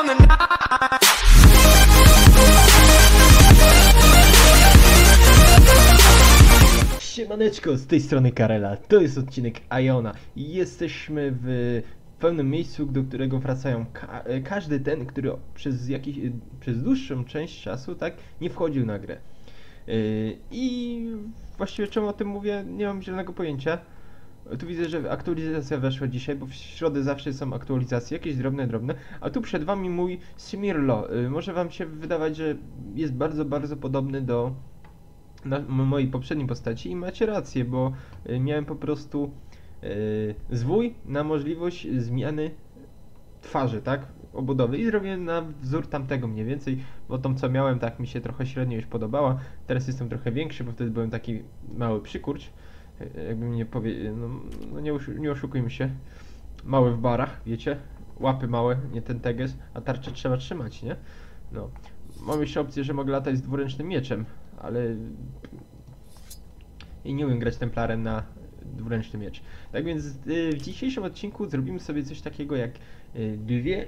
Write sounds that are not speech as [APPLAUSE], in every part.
on. Siemaneczko, z tej strony Karela, to jest odcinek Iona jesteśmy w pewnym miejscu, do którego wracają ka każdy ten, który przez, jakiś, przez dłuższą część czasu, tak, nie wchodził na grę. E, I właściwie czemu o tym mówię, nie mam zielonego pojęcia. Tu widzę, że aktualizacja weszła dzisiaj, bo w środę zawsze są aktualizacje, jakieś drobne, drobne. A tu przed wami mój Simirlo. E, Może wam się wydawać, że jest bardzo, bardzo podobny do mojej poprzedniej postaci i macie rację, bo y, miałem po prostu y, zwój na możliwość zmiany twarzy, tak? Obudowy i zrobiłem na wzór tamtego mniej więcej, bo tą co miałem tak mi się trochę średnio już podobała. Teraz jestem trochę większy, bo wtedy byłem taki mały przykurcz. Jakby mnie powie... no, no nie, nie oszukujmy się. Mały w barach, wiecie? Łapy małe, nie ten teges, a tarczę trzeba trzymać, nie? No. Mam jeszcze opcję, że mogę latać z dwuręcznym mieczem, ale i nie umiem grać templarem na dwuręczny miecz. Tak więc y, w dzisiejszym odcinku zrobimy sobie coś takiego jak y, dwie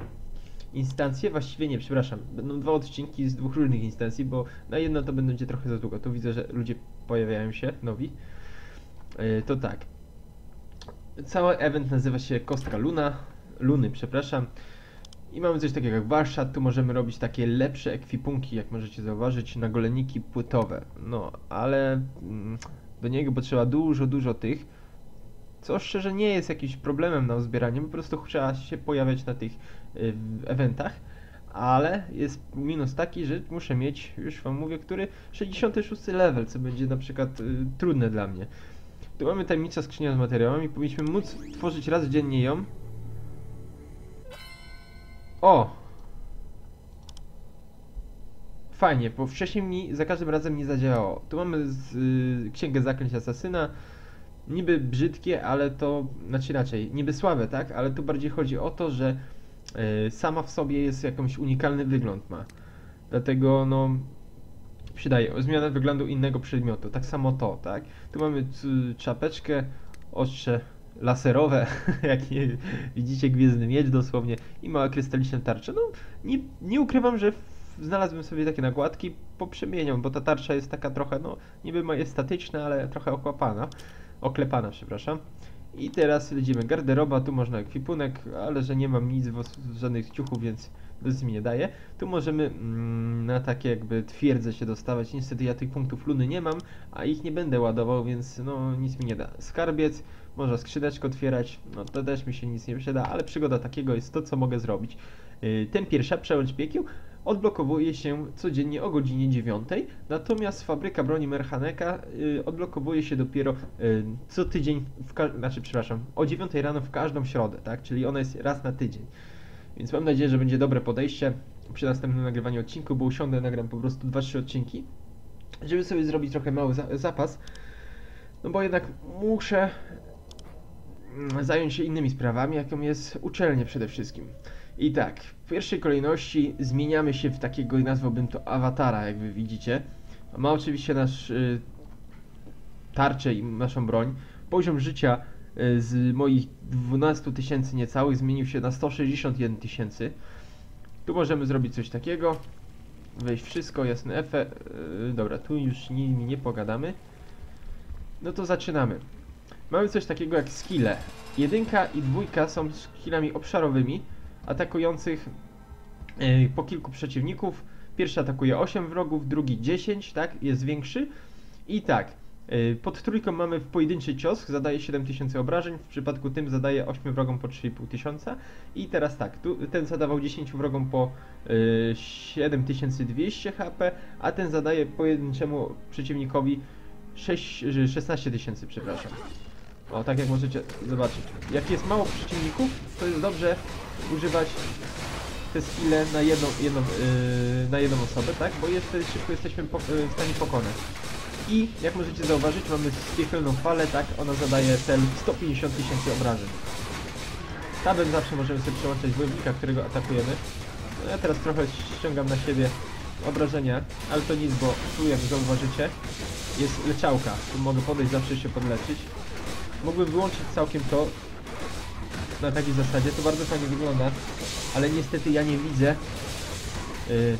instancje, właściwie nie, przepraszam, będą dwa odcinki z dwóch różnych instancji, bo na jedno to będzie trochę za długo. Tu widzę, że ludzie pojawiają się, nowi. Y, to tak. Cały event nazywa się Kostka Luna, Luny, przepraszam. I mamy coś takiego jak warsztat, tu możemy robić takie lepsze ekwipunki, jak możecie zauważyć, nagoleniki płytowe. No, ale mm, do niego potrzeba dużo, dużo tych, co szczerze nie jest jakimś problemem na uzbieranie, po prostu trzeba się pojawiać na tych y, eventach. Ale jest minus taki, że muszę mieć, już wam mówię, który 66 level, co będzie na przykład y, trudne dla mnie. Tu mamy tajemnicza skrzynia z materiałami, powinniśmy móc tworzyć raz dziennie ją, o! Fajnie, bo wcześniej mi za każdym razem nie zadziałało. Tu mamy z, y, księgę zaklęć asasyna. Niby brzydkie, ale to, znaczy inaczej, niby słabe, tak? Ale tu bardziej chodzi o to, że y, sama w sobie jest jakąś unikalny wygląd ma. Dlatego, no, przydaje zmianę wyglądu innego przedmiotu. Tak samo to, tak? Tu mamy c- czapeczkę, ostrze laserowe, [LAUGHS] jak widzicie, gwiezdny miecz dosłownie i mała krystaliczna tarcza. No, nie, nie ukrywam, że znalazłem sobie takie nakładki, poprzemieniam, bo ta tarcza jest taka trochę, no, niby majestatyczna, ale trochę okłapana, oklepana, przepraszam. I teraz lecimy garderoba, tu można ekwipunek, ale że nie mam nic, żadnych ciuchów, więc nic mi nie daje. Tu możemy mm, na takie jakby twierdze się dostawać. Niestety ja tych punktów luny nie mam, a ich nie będę ładował, więc no nic mi nie da. Skarbiec, można skrzydeczko otwierać, no to też mi się nic nie przyda, ale przygoda takiego jest to, co mogę zrobić. Yy, ten pierwsza, przełęcz piekieł, odblokowuje się codziennie o godzinie 9, natomiast fabryka broni Merchaneka yy, odblokowuje się dopiero yy, co tydzień, w znaczy przepraszam, o 9 rano w każdą środę, tak? Czyli ona jest raz na tydzień. Więc mam nadzieję, że będzie dobre podejście przy następnym nagrywaniu odcinku, bo usiądę, nagram po prostu 2-3 odcinki, żeby sobie zrobić trochę mały za- zapas. No bo jednak muszę mm, zająć się innymi sprawami, jaką jest uczelnia przede wszystkim. I tak, w pierwszej kolejności zmieniamy się w takiego, nazwałbym to awatara, jak wy widzicie. Ma oczywiście nasz y, tarczę i naszą broń. Poziom życia z moich 12 tysięcy niecałych zmienił się na 161 tysięcy. Tu możemy zrobić coś takiego. Wejść wszystko, jasne efe. Yy, dobra, tu już nimi nie pogadamy. No to zaczynamy. Mamy coś takiego jak skille. Jedynka i dwójka są skillami obszarowymi, atakujących yy, po kilku przeciwników. Pierwszy atakuje 8 wrogów, drugi 10, tak? Jest większy. I tak, pod trójką mamy w pojedynczy cios, zadaje 7000 obrażeń, w przypadku tym zadaje 8 wrogom po 3500. I teraz tak, tu, ten zadawał 10 wrogom po yy, 7200 HP, a ten zadaje pojedynczemu przeciwnikowi 6, yy, 16 tysięcy, przepraszam. O, tak jak możecie zobaczyć. Jak jest mało przeciwników, to jest dobrze używać te skille na jedną, jedną, yy, na jedną osobę, tak? Bo jest, szybko jesteśmy po, w stanie pokonać. I jak możecie zauważyć, mamy piekielną falę, tak? Ona zadaje cel 150 tysięcy obrażeń. Tabem zawsze możemy sobie przełączać wojownika, którego atakujemy. No ja teraz trochę ściągam na siebie obrażenia, ale to nic, bo tu jak zauważycie jest leczałka. Tu mogę podejść zawsze się podleczyć. Mógłbym wyłączyć całkiem to, na takiej zasadzie, to bardzo fajnie wygląda, ale niestety ja nie widzę y,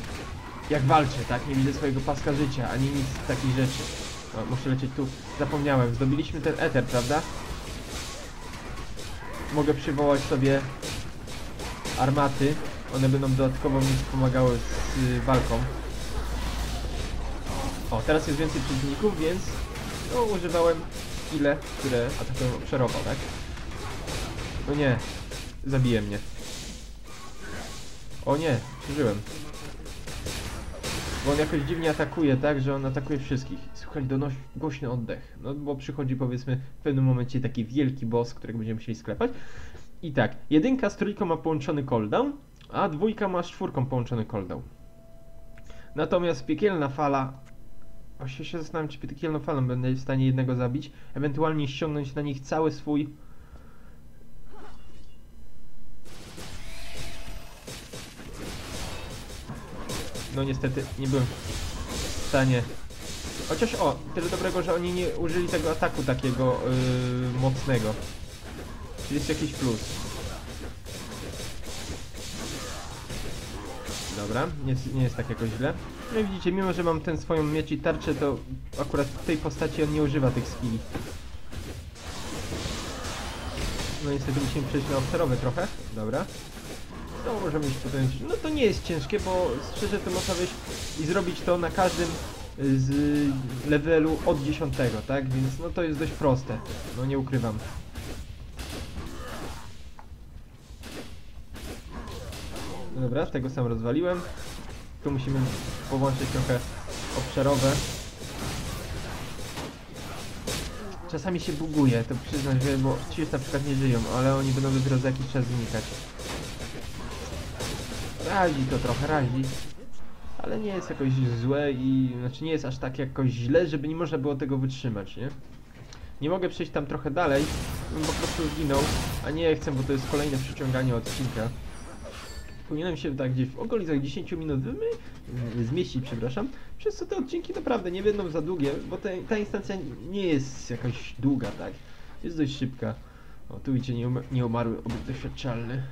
jak walczę, tak? Nie widzę swojego paska życia, ani nic takich rzeczy. O, muszę lecieć tu, zapomniałem, zdobyliśmy ten eter, prawda? Mogę przywołać sobie armaty, one będą dodatkowo mi pomagały z y, walką. O, teraz jest więcej przeciwników, więc no, używałem ile, które atakują obszarowo, tak? No nie, zabije mnie. O nie, przeżyłem. Bo on jakoś dziwnie atakuje, tak, że on atakuje wszystkich. Słuchaj, donoś głośny oddech. No bo przychodzi powiedzmy w pewnym momencie taki wielki boss, którego będziemy musieli sklepać. I tak, jedynka z trójką ma połączony cooldown, a dwójka ma z czwórką połączony cooldown. Natomiast piekielna fala... Właśnie się zastanawiam, czy piekielną falą będę w stanie jednego zabić, ewentualnie ściągnąć na nich cały swój... No niestety nie byłem w stanie... Chociaż o, tyle dobrego, że oni nie użyli tego ataku takiego yy, mocnego. Czyli jest jakiś plus. Dobra, nie, nie jest tak jakoś źle. No i widzicie, mimo że mam ten swoją miecz i tarczę, to akurat w tej postaci on nie używa tych skilli. No niestety musimy przejść na obszarowe trochę. Dobra. No możemy iść tutaj. No to nie jest ciężkie, bo szczerze to można wyjść i zrobić to na każdym z levelu od 10, tak? Więc no to jest dość proste. No nie ukrywam. Dobra, tego sam rozwaliłem. Tu musimy połączyć trochę obszarowe. Czasami się buguje, to przyznać, że bo ci już na przykład nie żyją, ale oni będą dopiero za jakiś czas znikać. Razi to trochę, razi. Ale nie jest jakoś złe i... Znaczy nie jest aż tak jakoś źle, żeby nie można było tego wytrzymać, nie? Nie mogę przejść tam trochę dalej, bym po prostu zginął, a nie chcę, bo to jest kolejne przyciąganie odcinka. Powinienem się tak gdzieś w okolicach 10 minut wymy... zmieścić, przepraszam, przez co te odcinki naprawdę nie będą za długie, bo te, ta instancja nie jest jakaś długa, tak? Jest dość szybka. O, tu widzicie nieum nieumarły obiekt doświadczalny.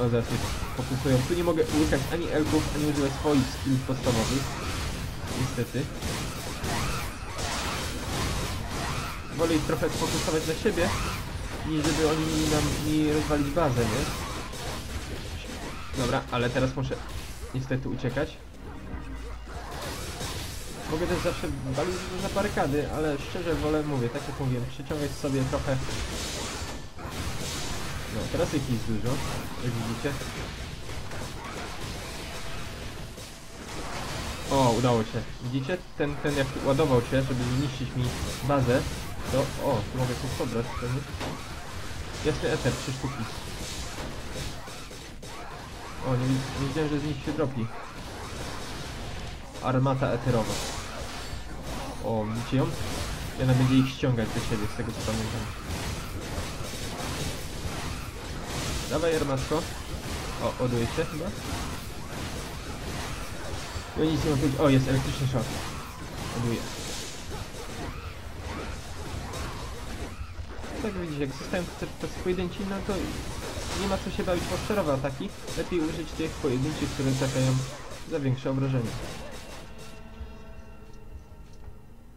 O, fokusują. Tu nie mogę łykać ani elków, ani używać swoich skillów podstawowych. Niestety. Wolę ich trochę sfokusować na siebie, niż żeby oni nam mi rozwalić bazę, nie? Dobra, ale teraz muszę niestety uciekać. Mogę też zawsze walić na barykady, ale szczerze wolę, mówię, tak jak mówiłem, przyciągać sobie trochę... No, teraz ich jest dużo, jak widzicie. O, udało się. Widzicie? Ten, ten jak ładował się, żeby zniszczyć mi bazę, to... O, tu mogę coś pobrać pewnie. Jasny eter, trzy sztuki. O, nie, nie wiedziałem, że z nich się dropi. Armata eterowa. O, widzicie ją? I będzie ich ściągać do siebie, z tego co pamiętam. Dawaj, armatko. O, ładuje się chyba. No nic nie mam powiedzieć. O, jest elektryczny szok. Ładuje. Tak widzicie, jak zostają te, te pojedynci, no to nie ma co się bawić w obszarowe ataki. Lepiej użyć tych pojedynczych, które trafiają za większe obrażenia.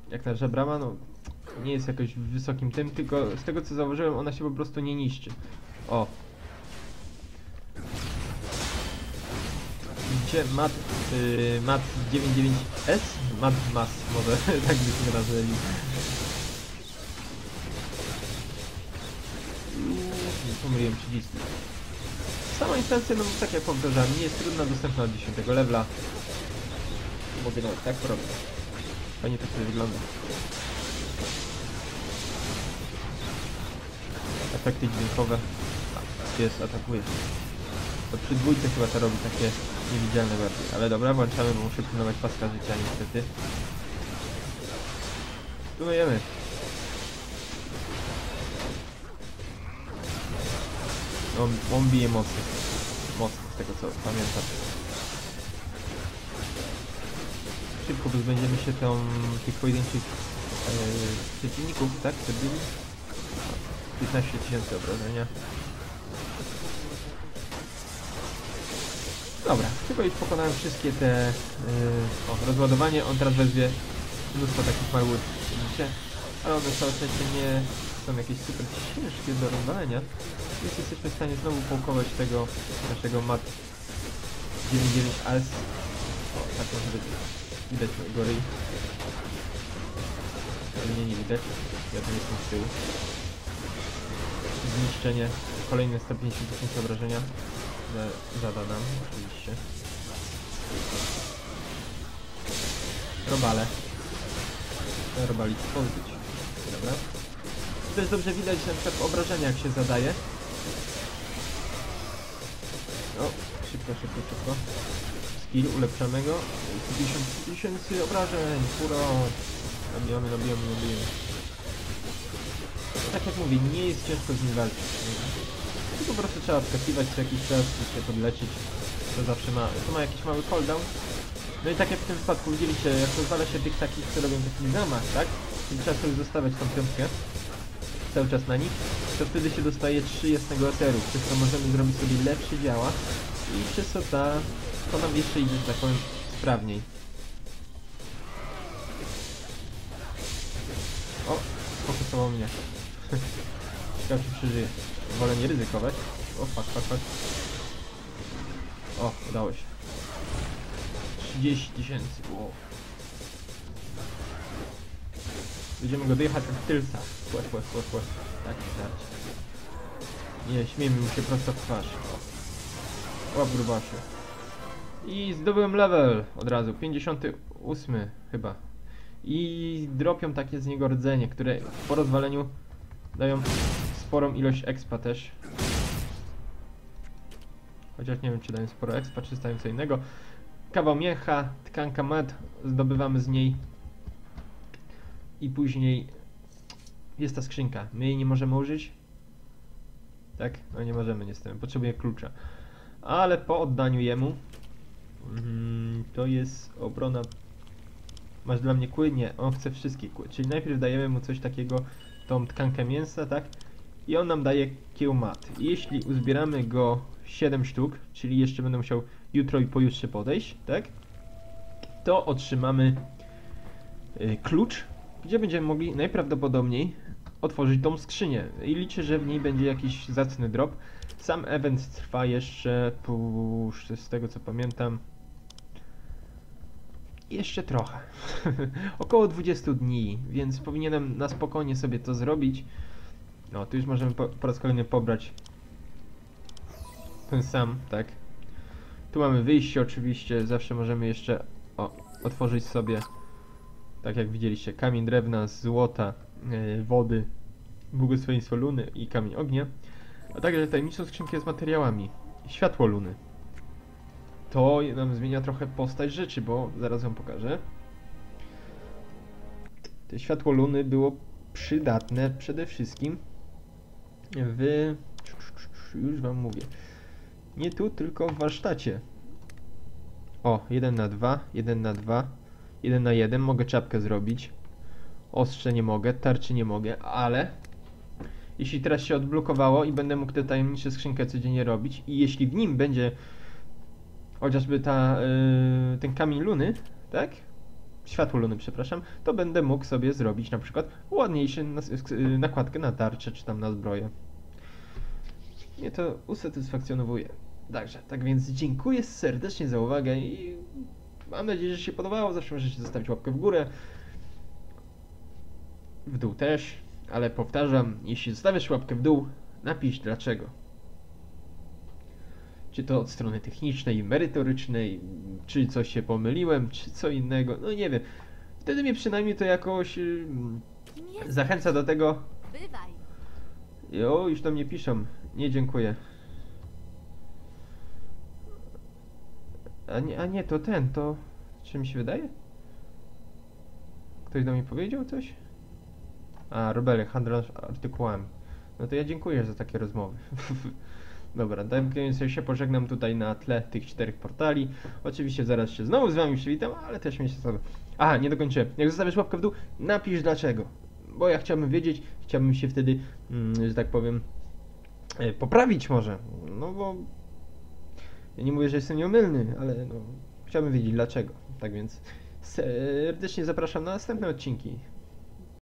Jak ta żebrama, no nie jest jakoś wysokim tym, tylko z tego co zauważyłem, ona się po prostu nie niszczy. O. Widzicie, mat, yy, mat 99S? Mat mas, może [LAUGHS] tak byśmy nazwali. Nie pomyliłem przyciski. Sama instancja, no tak jak powtarzam, nie jest trudna, dostępna od 10 levela. Mogę nawet tak porobić. Fajnie to sobie wygląda. Efekty dźwiękowe. Jest, atakuje. To przy dwójce chyba to robi takie niewidzialne bardziej. Ale dobra, włączamy, bo muszę pilnować paska życia niestety. Tunujemy. On, on bije mocno. Mocno, z tego co pamiętam. Szybko pozbędziemy się tą, tych pojedynczych e, przeciwników, tak? Te byli. 15 tysięcy obrażenia. Dobra, chyba już pokonałem wszystkie te... Yy, o, rozładowanie, on teraz wezwie mnóstwo takich małych, widzicie? Ale one całe szczęście nie są jakieś super ciężkie do rozwalenia. Więc jesteśmy w stanie znowu połkować tego naszego mat 99AS. O, tak może być. Widać go ryj. Ale mnie nie widać. Ja tu jestem z tyłu. Zniszczenie. Kolejne 150 tysięcy obrażenia. Za- Zada nam, oczywiście. Robale. Robali pozbyć. Dobra. Jest dobrze widać, na przykład obrażenia jak się zadaje. O, szybko, szybko, szybko. Skill ulepszamy go. 50 tysięcy obrażeń, hurra! Nabijamy, nabijamy, nabijamy. Tak jak mówię, nie jest ciężko z nim walczyć. I po prostu trzeba wskakiwać co jakiś czas i się podlecieć. To zawsze ma, to ma jakiś mały cooldown. No i tak jak w tym wypadku widzieliście, jak rozwala się tych takich, co robią taki zamach, tak? I trzeba sobie zostawiać tą piątkę cały czas na nich, to wtedy się dostaje 3 jasnego eteru, przez co możemy zrobić sobie lepsze działa i przez co ta, to nam jeszcze idzie, tak powiem, sprawniej. O, fokusował mnie. [LAUGHS] Ciekawe czy przeżyje. Wolę nie ryzykować. O, fuck, fuck, fuck. O, udało się. 30 tysięcy, wow. Będziemy go dojechać od tylca. Chłe, chłe, chłe, chłe. Tak, starczy. Nie, śmiejmy mu się prosto w twarz. Łap grubaszu. I zdobyłem level od razu. 58 chyba. I dropią takie z niego rdzenie, które po rozwaleniu dają sporą ilość expa też. Chociaż nie wiem czy dają sporo expa, czy dają co innego. Kawał mięcha, tkanka mat, zdobywamy z niej i później jest ta skrzynka. My jej nie możemy użyć. Tak? No nie możemy niestety. Potrzebuję klucza. Ale po oddaniu jemu mm, to jest obrona. Masz dla mnie kły? Nie, on chce wszystkie kły. Czyli najpierw dajemy mu coś takiego, tą tkankę mięsa, tak? I on nam daje kiełmat. Jeśli uzbieramy go 7 sztuk, czyli jeszcze będę musiał jutro i pojutrze podejść, tak? To otrzymamy y, klucz, gdzie będziemy mogli najprawdopodobniej otworzyć tą skrzynię. I liczę, że w niej będzie jakiś zacny drop. Sam event trwa jeszcze, z tego co pamiętam, jeszcze trochę. [LAUGHS] Około 20 dni, więc powinienem na spokojnie sobie to zrobić. No, tu już możemy po, po raz kolejny pobrać ten sam, tak? Tu mamy wyjście oczywiście, zawsze możemy jeszcze o, otworzyć sobie, tak jak widzieliście, kamień drewna, złota, yy, wody, błogosławieństwo luny i kamień ognia, a także tajemniczą skrzynkę z materiałami, światło luny. To nam zmienia trochę postać rzeczy, bo zaraz wam pokażę. To światło luny było przydatne przede wszystkim w... już wam mówię. Nie tu, tylko w warsztacie. O, 1 na 2, 1 na 2, 1 na 1. Mogę czapkę zrobić. Ostrze nie mogę, tarczy nie mogę, ale jeśli teraz się odblokowało i będę mógł tę tajemniczą skrzynkę codziennie robić i jeśli w nim będzie chociażby ta, yy, ten kamień luny, tak? Światło luny, przepraszam, to będę mógł sobie zrobić na przykład yy, nakładkę na tarczę czy tam na zbroję. Mnie to usatysfakcjonowuje. Także, tak więc dziękuję serdecznie za uwagę i mam nadzieję, że się podobało. Zawsze możecie zostawić łapkę w górę. W dół też, ale powtarzam, jeśli zostawiasz łapkę w dół, napisz dlaczego. Czy to od strony technicznej, merytorycznej, czy coś się pomyliłem, czy co innego, no nie wiem. Wtedy mnie przynajmniej to jakoś yy, Nie, zachęca do tego, bywaj. Jo, już do mnie piszą. Nie, dziękuję. A nie, a nie, to ten, to... Czy mi się wydaje? Ktoś do mnie powiedział coś? A, Robele, handlarz artykułami. No to ja dziękuję za takie rozmowy. [LAUGHS] Dobra, tak więc ja się pożegnam tutaj na tle tych czterech portali. Oczywiście zaraz się znowu z wami przywitam, ale też mnie się sobie... Aha, nie. Jak zostawisz łapkę w dół, napisz dlaczego. Bo ja chciałbym wiedzieć, chciałbym się wtedy, mm, że tak powiem, e, poprawić może. No bo... Ja nie mówię, że jestem nieomylny, ale no, chciałbym wiedzieć dlaczego. Tak więc serdecznie zapraszam na następne odcinki.